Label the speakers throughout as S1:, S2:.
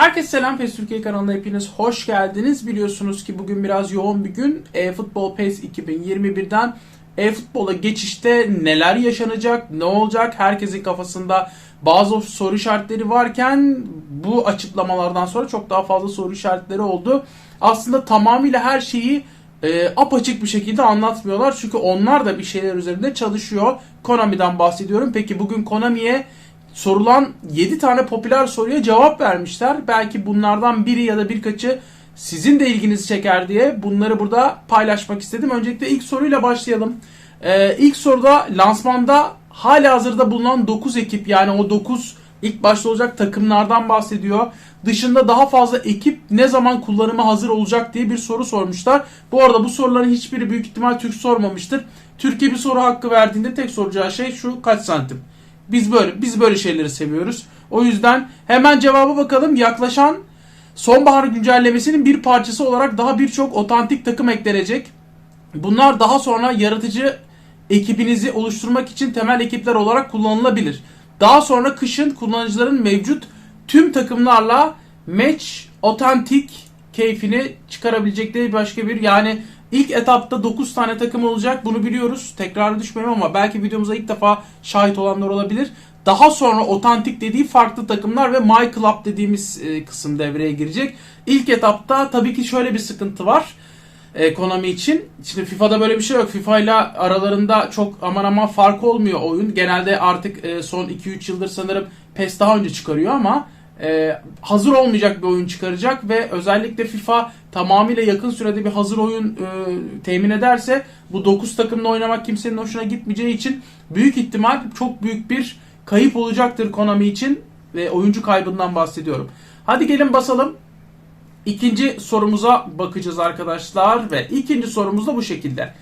S1: Herkese selam PES Türkiye kanalına hepiniz hoş geldiniz. Biliyorsunuz ki bugün biraz yoğun bir gün. E-Futbol PES 2021'den e-futbola geçişte neler yaşanacak, ne olacak? Herkesin kafasında bazı soru işaretleri varken bu açıklamalardan sonra çok daha fazla soru işaretleri oldu. Aslında tamamıyla her şeyi e, apaçık bir şekilde anlatmıyorlar. Çünkü onlar da bir şeyler üzerinde çalışıyor. Konami'den bahsediyorum. Peki bugün Konami'ye sorulan 7 tane popüler soruya cevap vermişler. Belki bunlardan biri ya da birkaçı sizin de ilginizi çeker diye bunları burada paylaşmak istedim. Öncelikle ilk soruyla başlayalım. Ee, ilk soruda lansmanda hala hazırda bulunan 9 ekip yani o 9 ilk başta olacak takımlardan bahsediyor. Dışında daha fazla ekip ne zaman kullanıma hazır olacak diye bir soru sormuşlar. Bu arada bu soruların hiçbiri büyük ihtimal Türk sormamıştır. Türkiye bir soru hakkı verdiğinde tek soracağı şey şu kaç santim. Biz böyle biz böyle şeyleri seviyoruz. O yüzden hemen cevaba bakalım. Yaklaşan sonbahar güncellemesinin bir parçası olarak daha birçok otantik takım eklenecek. Bunlar daha sonra yaratıcı ekibinizi oluşturmak için temel ekipler olarak kullanılabilir. Daha sonra kışın kullanıcıların mevcut tüm takımlarla match otantik keyfini çıkarabilecekleri başka bir yani ilk etapta 9 tane takım olacak bunu biliyoruz. Tekrar düşmüyorum ama belki videomuza ilk defa şahit olanlar olabilir. Daha sonra otantik dediği farklı takımlar ve My Club dediğimiz e, kısım devreye girecek. İlk etapta tabii ki şöyle bir sıkıntı var ekonomi için. Şimdi FIFA'da böyle bir şey yok. FIFA ile aralarında çok aman aman fark olmuyor oyun. Genelde artık e, son 2-3 yıldır sanırım PES daha önce çıkarıyor ama e, hazır olmayacak bir oyun çıkaracak ve özellikle FIFA tamamıyla yakın sürede bir hazır oyun e, temin ederse bu 9 takımla oynamak kimsenin hoşuna gitmeyeceği için büyük ihtimal çok büyük bir kayıp olacaktır Konami için ve oyuncu kaybından bahsediyorum. Hadi gelin basalım. İkinci sorumuza bakacağız arkadaşlar ve ikinci sorumuz da bu şekilde.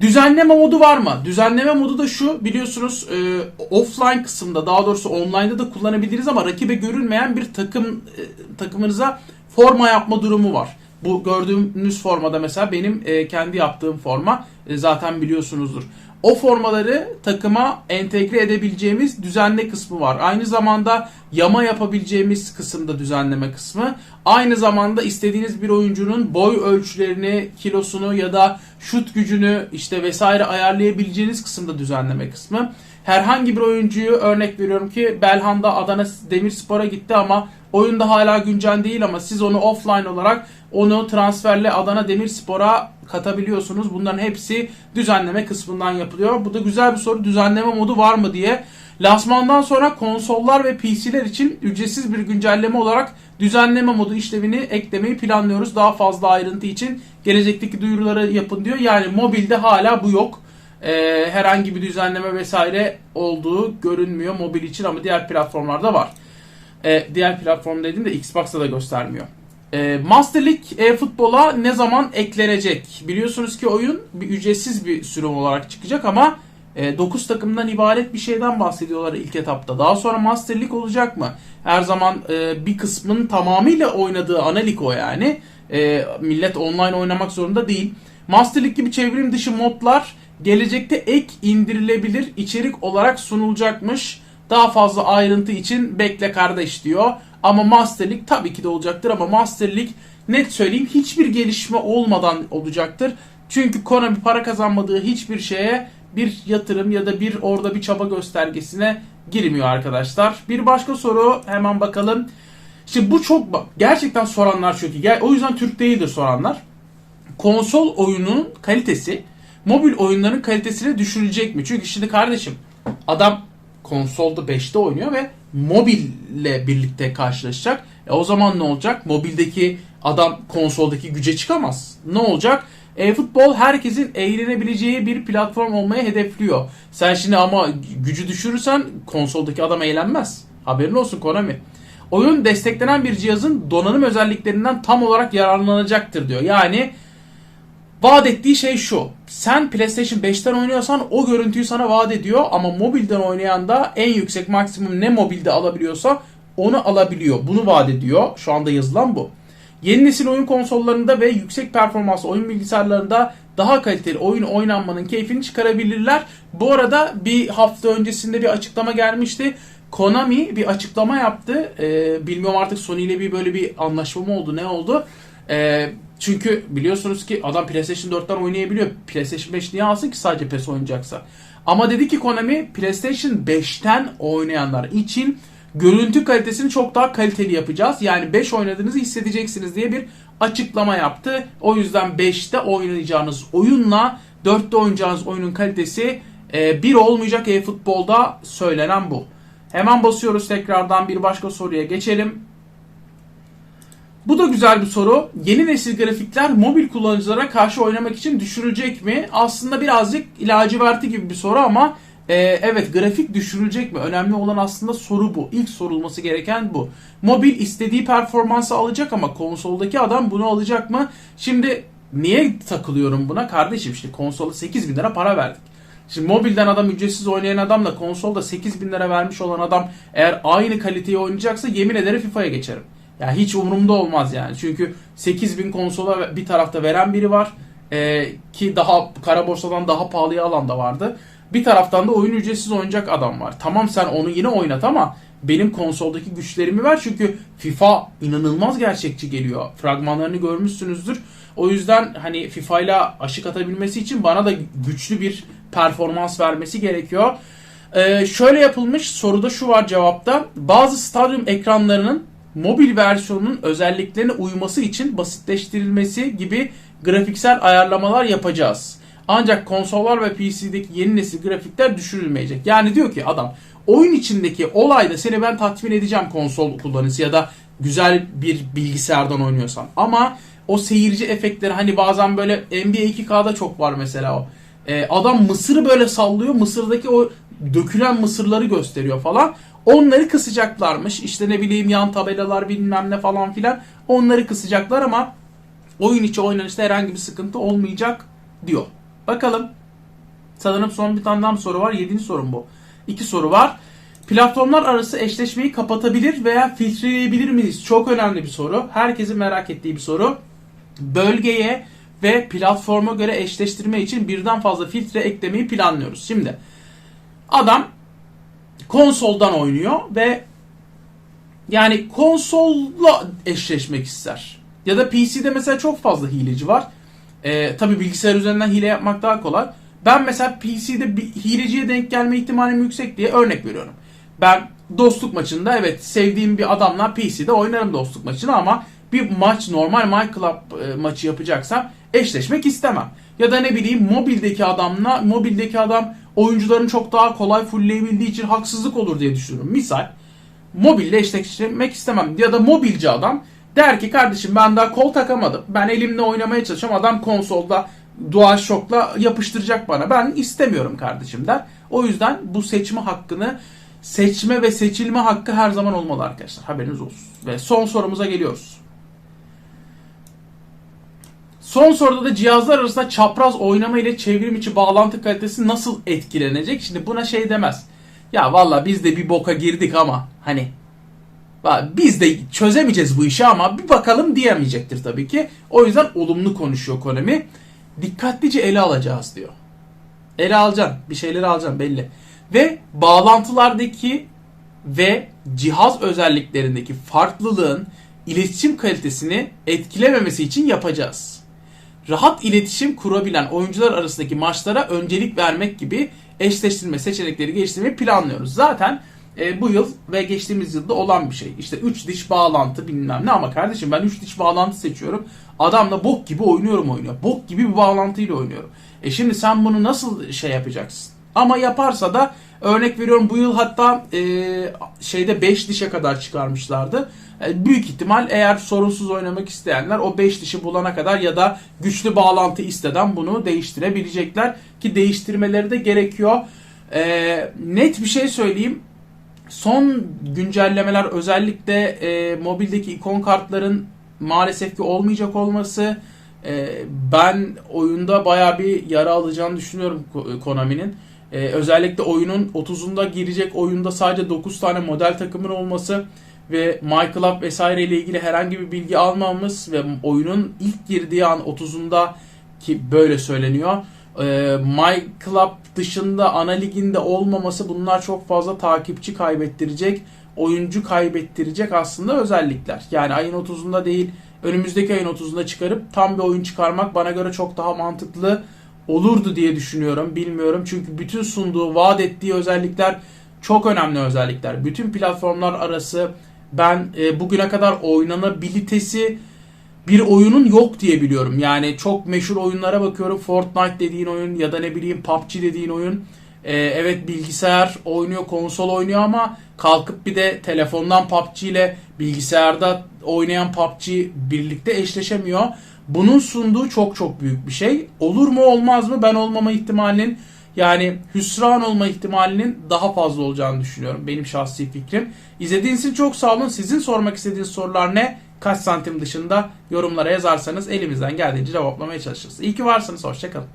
S1: Düzenleme modu var mı? Düzenleme modu da şu biliyorsunuz e, offline kısımda daha doğrusu online'da da kullanabiliriz ama rakibe görünmeyen bir takım e, takımınıza forma yapma durumu var. Bu gördüğünüz formada mesela benim e, kendi yaptığım forma e, zaten biliyorsunuzdur. O formaları takıma entegre edebileceğimiz düzenle kısmı var. Aynı zamanda yama yapabileceğimiz kısımda düzenleme kısmı. Aynı zamanda istediğiniz bir oyuncunun boy ölçülerini, kilosunu ya da şut gücünü işte vesaire ayarlayabileceğiniz kısımda düzenleme kısmı. Herhangi bir oyuncuyu örnek veriyorum ki Belhanda Adana Demirspor'a gitti ama oyunda hala güncel değil ama siz onu offline olarak onu transferle Adana Demirspor'a katabiliyorsunuz. Bunların hepsi düzenleme kısmından yapılıyor. Bu da güzel bir soru. Düzenleme modu var mı diye. Lansmandan sonra konsollar ve PC'ler için ücretsiz bir güncelleme olarak düzenleme modu işlevini eklemeyi planlıyoruz. Daha fazla ayrıntı için gelecekteki duyuruları yapın diyor. Yani mobilde hala bu yok. Ee, herhangi bir düzenleme vesaire olduğu görünmüyor mobil için ama diğer platformlarda var. Ee, diğer platform dediğimde Xbox'ta da göstermiyor. E, Master League e-futbola ne zaman eklenecek? Biliyorsunuz ki oyun bir ücretsiz bir sürüm olarak çıkacak ama e, 9 takımdan ibaret bir şeyden bahsediyorlar ilk etapta. Daha sonra Master League olacak mı? Her zaman e, bir kısmın tamamıyla oynadığı ana lig o yani. E, millet online oynamak zorunda değil. Master League gibi çevrim dışı modlar gelecekte ek indirilebilir içerik olarak sunulacakmış. Daha fazla ayrıntı için bekle kardeş diyor. Ama Master League tabii ki de olacaktır ama Master League net söyleyeyim hiçbir gelişme olmadan olacaktır. Çünkü Konami para kazanmadığı hiçbir şeye bir yatırım ya da bir orada bir çaba göstergesine girmiyor arkadaşlar. Bir başka soru hemen bakalım. İşte bu çok gerçekten soranlar çok iyi. O yüzden Türk değildir soranlar. Konsol oyununun kalitesi mobil oyunların kalitesine düşürülecek mi? Çünkü şimdi kardeşim adam konsolda 5'te oynuyor ve mobille birlikte karşılaşacak. E o zaman ne olacak? Mobildeki adam konsoldaki güce çıkamaz. Ne olacak? E-futbol herkesin eğlenebileceği bir platform olmayı hedefliyor. Sen şimdi ama gücü düşürürsen konsoldaki adam eğlenmez. Haberin olsun Konami. Oyun desteklenen bir cihazın donanım özelliklerinden tam olarak yararlanacaktır diyor. Yani vaat ettiği şey şu. Sen PlayStation 5'ten oynuyorsan o görüntüyü sana vaat ediyor ama mobilden oynayan da en yüksek maksimum ne mobilde alabiliyorsa onu alabiliyor. Bunu vaat ediyor. Şu anda yazılan bu. Yeni nesil oyun konsollarında ve yüksek performanslı oyun bilgisayarlarında daha kaliteli oyun oynanmanın keyfini çıkarabilirler. Bu arada bir hafta öncesinde bir açıklama gelmişti. Konami bir açıklama yaptı. Ee, bilmiyorum artık Sony ile bir böyle bir anlaşma mı oldu ne oldu? Ee, çünkü biliyorsunuz ki adam PlayStation 4'ten oynayabiliyor. PlayStation 5 niye alsın ki sadece PES oynayacaksa? Ama dedi ki Konami PlayStation 5'ten oynayanlar için görüntü kalitesini çok daha kaliteli yapacağız. Yani 5 oynadığınızı hissedeceksiniz diye bir açıklama yaptı. O yüzden 5'te oynayacağınız oyunla 4'te oynayacağınız oyunun kalitesi e, bir olmayacak e-futbolda söylenen bu. Hemen basıyoruz tekrardan bir başka soruya geçelim. Bu da güzel bir soru. Yeni nesil grafikler mobil kullanıcılara karşı oynamak için düşürülecek mi? Aslında birazcık laciverti gibi bir soru ama e, evet grafik düşürülecek mi? Önemli olan aslında soru bu. İlk sorulması gereken bu. Mobil istediği performansı alacak ama konsoldaki adam bunu alacak mı? Şimdi niye takılıyorum buna? Kardeşim işte konsola 8 bin lira para verdik. Şimdi mobilden adam ücretsiz oynayan adamla konsolda 8 bin lira vermiş olan adam eğer aynı kaliteyi oynayacaksa yemin ederim FIFA'ya geçerim. Ya hiç umurumda olmaz yani. Çünkü 8000 konsola bir tarafta veren biri var. Ee, ki daha kara borsadan daha pahalıya alan da vardı. Bir taraftan da oyun ücretsiz oynayacak adam var. Tamam sen onu yine oynat ama benim konsoldaki güçlerimi ver çünkü FIFA inanılmaz gerçekçi geliyor. Fragmanlarını görmüşsünüzdür. O yüzden hani FIFA ile aşık atabilmesi için bana da güçlü bir performans vermesi gerekiyor. Ee, şöyle yapılmış soruda şu var cevapta. Bazı stadyum ekranlarının mobil versiyonunun özelliklerine uyması için basitleştirilmesi gibi grafiksel ayarlamalar yapacağız. Ancak konsollar ve PC'deki yeni nesil grafikler düşürülmeyecek. Yani diyor ki adam oyun içindeki olayda seni ben tatmin edeceğim konsol kullanıcısı ya da güzel bir bilgisayardan oynuyorsan. Ama o seyirci efektleri hani bazen böyle NBA 2K'da çok var mesela o. Ee, adam mısırı böyle sallıyor. Mısırdaki o dökülen mısırları gösteriyor falan. Onları kısacaklarmış. İşte ne bileyim yan tabelalar bilmem ne falan filan. Onları kısacaklar ama oyun içi oynanışta herhangi bir sıkıntı olmayacak diyor. Bakalım. Sanırım son bir tane daha soru var. Yedinci sorun bu. İki soru var. Platformlar arası eşleşmeyi kapatabilir veya filtreleyebilir miyiz? Çok önemli bir soru. Herkesin merak ettiği bir soru. Bölgeye ve platforma göre eşleştirme için birden fazla filtre eklemeyi planlıyoruz. Şimdi adam konsoldan oynuyor ve yani konsolla eşleşmek ister. Ya da PC'de mesela çok fazla hileci var. Ee, Tabi bilgisayar üzerinden hile yapmak daha kolay. Ben mesela PC'de bir hileciye denk gelme ihtimalim yüksek diye örnek veriyorum. Ben dostluk maçında evet sevdiğim bir adamla PC'de oynarım dostluk maçını ama bir maç normal My Club e, maçı yapacaksam eşleşmek istemem. Ya da ne bileyim mobildeki adamla mobildeki adam oyuncuların çok daha kolay fullleyebildiği için haksızlık olur diye düşünüyorum. Misal mobille eşleşmek istemem. Ya da mobilci adam der ki kardeşim ben daha kol takamadım. Ben elimle oynamaya çalışıyorum. Adam konsolda DualShock'la yapıştıracak bana. Ben istemiyorum kardeşim der. O yüzden bu seçme hakkını seçme ve seçilme hakkı her zaman olmalı arkadaşlar. Haberiniz olsun. Ve son sorumuza geliyoruz. Son soruda da cihazlar arasında çapraz oynama ile çevrim içi bağlantı kalitesi nasıl etkilenecek? Şimdi buna şey demez. Ya valla biz de bir boka girdik ama hani biz de çözemeyeceğiz bu işi ama bir bakalım diyemeyecektir tabii ki. O yüzden olumlu konuşuyor Konami. Dikkatlice ele alacağız diyor. Ele alacaksın. Bir şeyleri alacaksın belli. Ve bağlantılardaki ve cihaz özelliklerindeki farklılığın iletişim kalitesini etkilememesi için yapacağız rahat iletişim kurabilen oyuncular arasındaki maçlara öncelik vermek gibi eşleştirme seçenekleri geliştirmeyi planlıyoruz. Zaten e, bu yıl ve geçtiğimiz yılda olan bir şey. İşte 3 diş bağlantı bilmem ne ama kardeşim ben 3 diş bağlantı seçiyorum. Adamla bok gibi oynuyorum oynuyor. Bok gibi bir bağlantıyla oynuyorum. E şimdi sen bunu nasıl şey yapacaksın? Ama yaparsa da örnek veriyorum bu yıl hatta e, şeyde 5 dişe kadar çıkarmışlardı. E, büyük ihtimal eğer sorunsuz oynamak isteyenler o 5 dişi bulana kadar ya da güçlü bağlantı isteden bunu değiştirebilecekler. Ki değiştirmeleri de gerekiyor. E, net bir şey söyleyeyim. Son güncellemeler özellikle e, mobildeki ikon kartların maalesef ki olmayacak olması e, ben oyunda baya bir yara alacağını düşünüyorum Konami'nin. Ee, özellikle oyunun 30'unda girecek oyunda sadece 9 tane model takımın olması ve My Club vesaire ile ilgili herhangi bir bilgi almamız ve oyunun ilk girdiği an 30'unda ki böyle söyleniyor. e, My Club dışında ana liginde olmaması bunlar çok fazla takipçi kaybettirecek, oyuncu kaybettirecek aslında özellikler. Yani ayın 30'unda değil, önümüzdeki ayın 30'unda çıkarıp tam bir oyun çıkarmak bana göre çok daha mantıklı olurdu diye düşünüyorum. Bilmiyorum çünkü bütün sunduğu, vaat ettiği özellikler çok önemli özellikler. Bütün platformlar arası ben e, bugüne kadar oynanabilitesi bir oyunun yok diye biliyorum. Yani çok meşhur oyunlara bakıyorum. Fortnite dediğin oyun ya da ne bileyim PUBG dediğin oyun. Ee, evet bilgisayar oynuyor, konsol oynuyor ama kalkıp bir de telefondan PUBG ile bilgisayarda oynayan PUBG birlikte eşleşemiyor. Bunun sunduğu çok çok büyük bir şey. Olur mu olmaz mı? Ben olmama ihtimalinin yani hüsran olma ihtimalinin daha fazla olacağını düşünüyorum. Benim şahsi fikrim. İzlediğiniz için çok sağ olun. Sizin sormak istediğiniz sorular ne? Kaç santim dışında yorumlara yazarsanız elimizden geldiğince cevaplamaya çalışırız. İyi ki varsınız. Hoşçakalın.